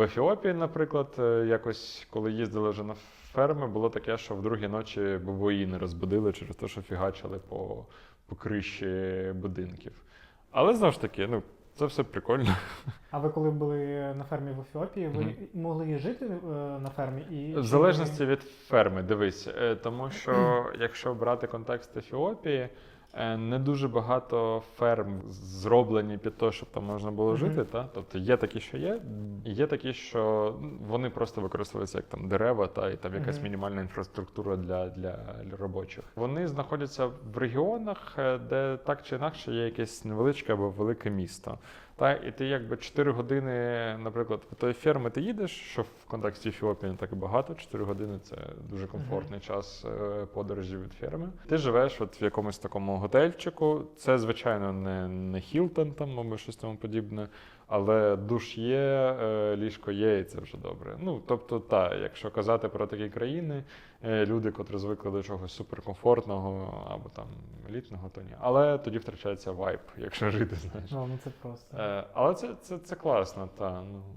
В Ефіопії, наприклад, е, якось коли їздили вже на ферми, було таке, що в другій ночі бабуїни розбудили через те, що фігачили по, по криші будинків. Але знову ж таки, ну, це все прикольно. А ви коли були на фермі в Ефіопії, ви Мгм. могли жити е, на фермі і В залежності від ферми, дивись, е, тому що якщо брати контекст Ефіопії, не дуже багато ферм зроблені під те, щоб там можна було Мгм. жити. Та? Тобто є такі, що є, і є такі, що вони просто використовуються як там дерева, та і там якась Мгм. мінімальна інфраструктура для, для робочих. Вони знаходяться в регіонах, е, де так чи інакше є якесь невеличке або велике місто. Та, і ти якби 4 години, наприклад, до тої ферми ти їдеш, що в контексті Ефіопії не так і багато. 4 години це дуже комфортний час е, подорожі від ферми. Ти живеш от в якомусь такому готельчику. Це, звичайно, не, не Хілтон там або щось тому подібне, але душ є, е, ліжко є, і це вже добре. Ну, тобто, так, якщо казати про такі країни, е, люди, котрі звикли до чогось суперкомфортного або там елітного, то ні. Але тоді втрачається вайб, якщо жити, знаєш. Ну, ну це просто. Е, але це, це, це класно, та. Ну,